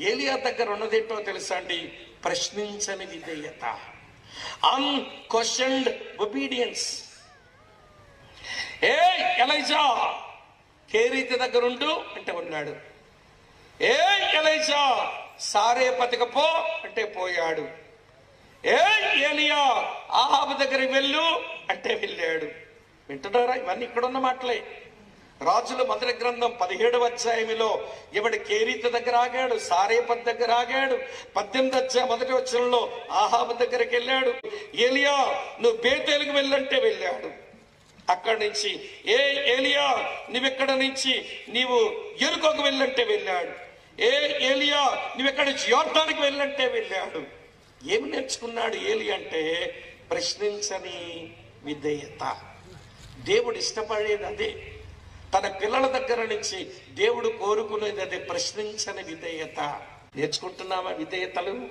ఏలియా దగ్గర ఉన్నదేంటో తెలుసా అండి? ప్రశ్నించని విధేయత. Unquestioned obedience. ఏ ఎలైజా! కేరీతి దగ్గర ఉండు అంటే ఉన్నాడు. ఏ ఎలైజా! సారే బతకపో అంటే పోయాడు. ఏ ఏలియా! ఆహాబు దగ్గరికి వెళ్ళు అంటే వెళ్ళాడు. వింటున్నారా? ఇవన్నీ ఇక్కడ ఉన్న మాటలే. రాజుల మొదటి గ్రంథం పదిహేడవ అధ్యాయంలో ఇవిడ కేరీత దగ్గర ఆగాడు సారేపత్ దగ్గర ఆగాడు పద్దెనిమిది అధ్యాయ మొదటి వచ్చంలో ఆహాబ దగ్గరికి వెళ్ళాడు. ఏలియా నువ్వు బేతేలుకు వెళ్ళంటే వెళ్ళాడు. అక్కడి నుంచి ఏ ఏలియా నువ్వెక్కడ నుంచి నీవు ఎరుకోకు వెళ్ళంటే వెళ్ళాడు. ఏ ఏలియా నువ్వెక్కడ నుంచి యోర్ధానికి వెళ్ళంటే వెళ్ళాడు. ఏమి నేర్చుకున్నాడు ఏలి అంటే ప్రశ్నించని విధేయత. దేవుడు ఇష్టపడేది అదే. పిల్లల దగ్గర నుంచి దేవుడు కోరుకునేది అది ప్రశ్నించని విధేయత. నేర్చుకుంటున్నామా విధేయతలు?